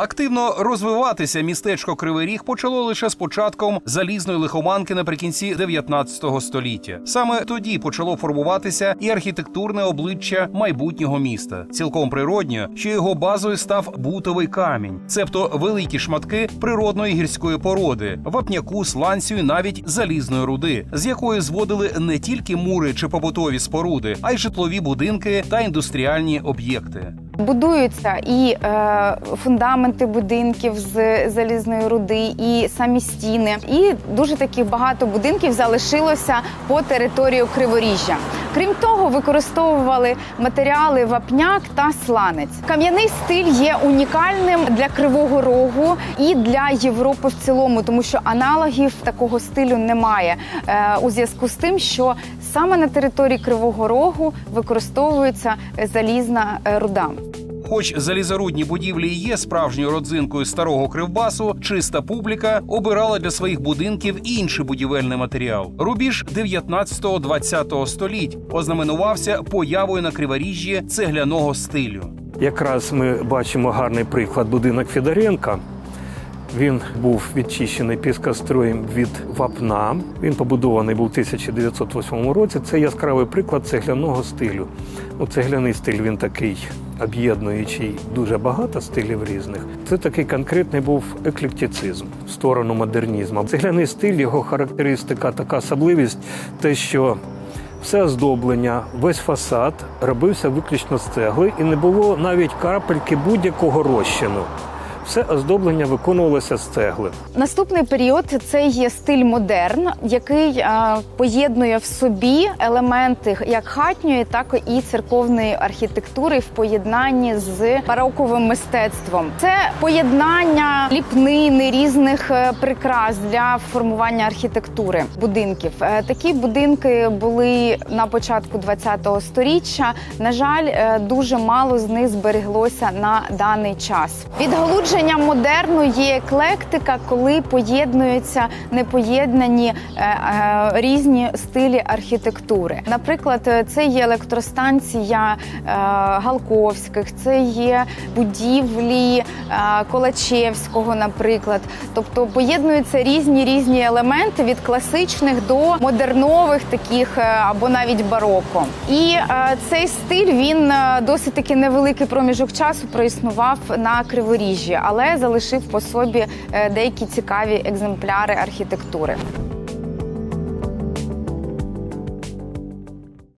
Активно розвиватися містечко Кривий Ріг почало лише з початком залізної лихоманки наприкінці 19 століття. Саме тоді почало формуватися і архітектурне обличчя майбутнього міста. Цілком природньо, що його базою став бутовий камінь, цебто великі шматки природної гірської породи, вапняку, сланцю навіть залізної руди, з якої зводили не тільки мури чи побутові споруди, а й житлові будинки та індустріальні об'єкти. Будуються і е, фундаменти будинків з залізної руди, і самі стіни. І дуже таких багато будинків залишилося по територію Криворіжжя. Крім того, використовували матеріали вапняк та сланець. Кам'яний стиль є унікальним для Кривого Рогу і для Європи в цілому, тому що аналогів такого стилю немає. Е, у зв'язку з тим, що саме на території Кривого Рогу використовується залізна е, руда. Хоч залізорудні будівлі і є справжньою родзинкою старого кривбасу, чиста публіка обирала для своїх будинків інший будівельний матеріал. Рубіж 19-20 століть ознаменувався появою на криворіжжі цегляного стилю. Якраз ми бачимо гарний приклад будинок Федоренка. Він був відчищений піскостроєм від вапна. Він побудований був у 1908 році. Це яскравий приклад цегляного стилю. Ну, цегляний стиль він такий об'єднуючий дуже багато стилів різних. Це такий конкретний був еклектицизм в сторону модернізму. Цегляний стиль, його характеристика, така особливість, те, що все оздоблення, весь фасад робився виключно з цегли, і не було навіть крапельки будь-якого розчину. Все оздоблення виконувалося з цегли. Наступний період це є стиль модерн, який поєднує в собі елементи як хатньої, так і церковної архітектури в поєднанні з бароковим мистецтвом. Це поєднання ліпнини різних е, прикрас для формування архітектури будинків. Е, Такі будинки були на початку ХХ століття. На жаль, е, дуже мало з них збереглося на даний час. Відгалудження модерну є еклектика, коли поєднуються непоєднані е, е, різні стилі архітектури. Наприклад, е, це є електростанція Галковських, це є будівлі Колачевського, наприклад. Тобто поєднуються різні різні елементи від класичних до модернових, таких або навіть бароко. І цей стиль він досить таки невеликий проміжок часу проіснував на Криворіжжі, але залишив по собі е, деякі цікаві екземпляри архітектури.